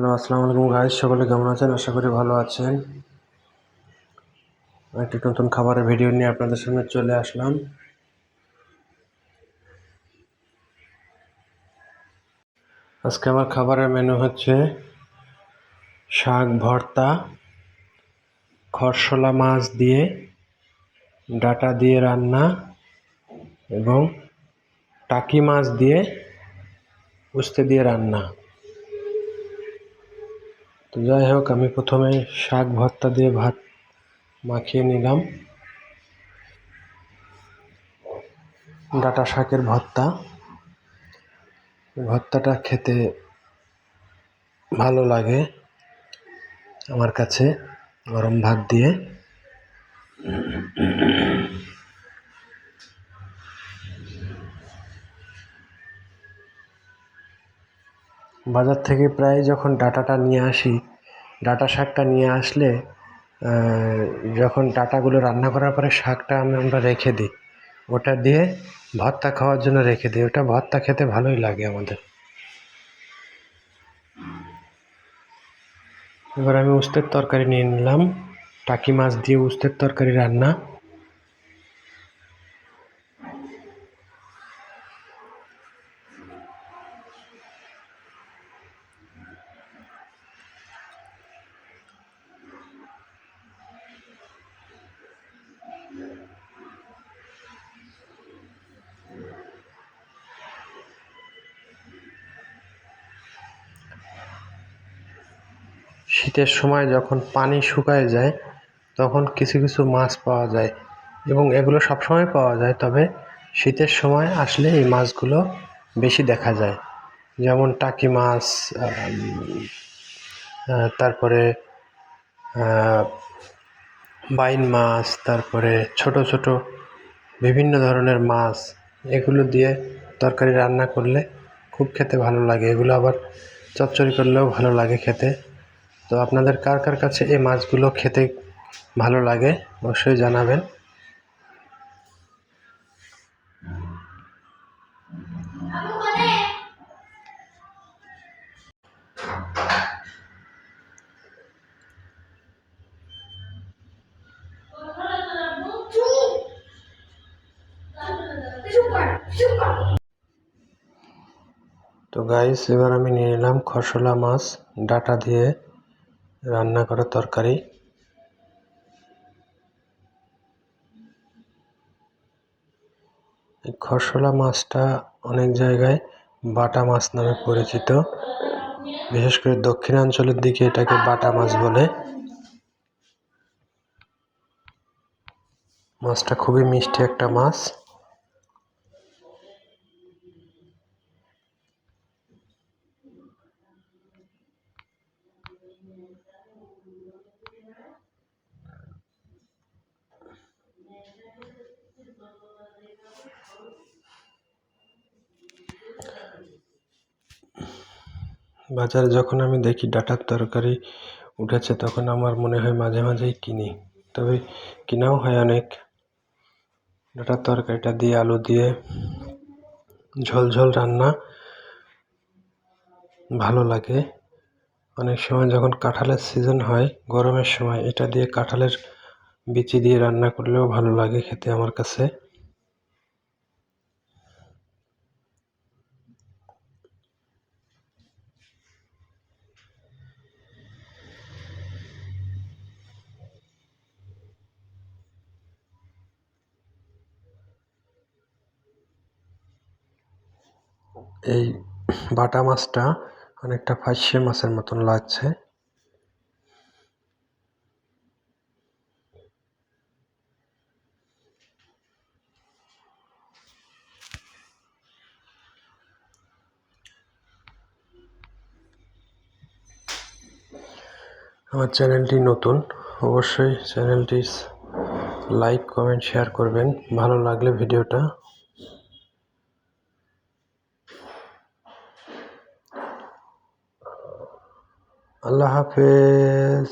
Hello, আসসালামু আলাইকুম guys সকলে কেমন আছেন? আশা করি ভালো আছেন। একটি নতুন খাবারের ভিডিও নিয়ে আপনাদের সামনে চলে আসলাম। আজকে আমার খাবারের মেনু হচ্ছে শাক ভর্তা, খরশলা মাছ দিয়ে, ডাটা দিয়ে রান্না এবং টাকি মাছ দিয়ে, উস্তে দিয়ে রান্না। তো যাই হোক, আমি প্রথমে শাক ভর্তা দিয়ে ভাত মাখিয়ে নিলাম। ডাটা শাকের ভর্তা। ভর্তাটা খেতে ভালো লাগে আমার কাছে, গরম ভাত দিয়ে। বাজার থেকে প্রায় যখন ডাটাটা নিয়ে আসি, ডাটা শাকটা নিয়ে আসলে যখন ডাটাগুলো রান্না করার পরে শাকটা আমি আমরা রেখে দিই। ওটা দিয়ে ভর্তা খাওয়ার জন্য রেখে দিই। ওটা ভর্তা খেতে ভালোই লাগে আমাদের। এবার আমি উস্তের তরকারি নিয়ে নিলাম। টাকি মাছ দিয়ে উস্তের তরকারি রান্না। শীতের সময় যখন পানি শুকায় যায়, তখন কিছু কিছু মাছ পাওয়া যায় এবং এগুলো সবসময় পাওয়া যায়। তবে শীতের সময় আসলে এই মাছগুলো বেশি দেখা যায়। যেমন টাকি মাছ তারপরে বাইন মাছ, তারপরে ছোট ছোট বিভিন্ন ধরনের মাছ, এগুলো দিয়ে তরকারি রান্না করলে খুব খেতে ভালো লাগে। এগুলো আবার চচ্চড়ি করলেও ভালো লাগে খেতে। তো আপনাদের কার কার কাছে এই মাছগুলো খেতে ভালো লাগে অবশ্যই জানাবেন। তো গাইস এবার আমি নিয়ে নিলাম খসলা মাছ, ডাটা দিয়ে। রান্না করা তরকারি। খসলা মাছটা অনেক জায়গায় বাটা মাছ নামে পরিচিত। বিশেষ করে দক্ষিণাঞ্চলের দিকে এটাকে বাটা মাছ বলে। মাছটা খুবই মিষ্টি একটা মাছ। বাজারে যখন আমি দেখি ডাটার তরকারি উঠেছে, তখন আমার মনে হয় মাঝে মাঝেই কিনি। তবে কেনাও হয় অনেক। ডাটার তরকারিটা দিয়ে আলু দিয়ে ঝোল ঝোল রান্না ভালো লাগে। অনেক সময় যখন কাঁঠালের সিজন হয়, গরমের সময় এটা দিয়ে কাঁঠালের বিচি দিয়ে রান্না করলেও ভালো লাগে খেতে আমার কাছে। এই বাটা মাছটা অনেকটা ফাইসে মাছের মতন লাগছে। আমার চ্যানেলটি নতুন, অবশ্যই চ্যানেলটি লাইক, কমেন্ট, শেয়ার করবেন। ভালো লাগলে ভিডিওটা আল্লাহ হাফেজ।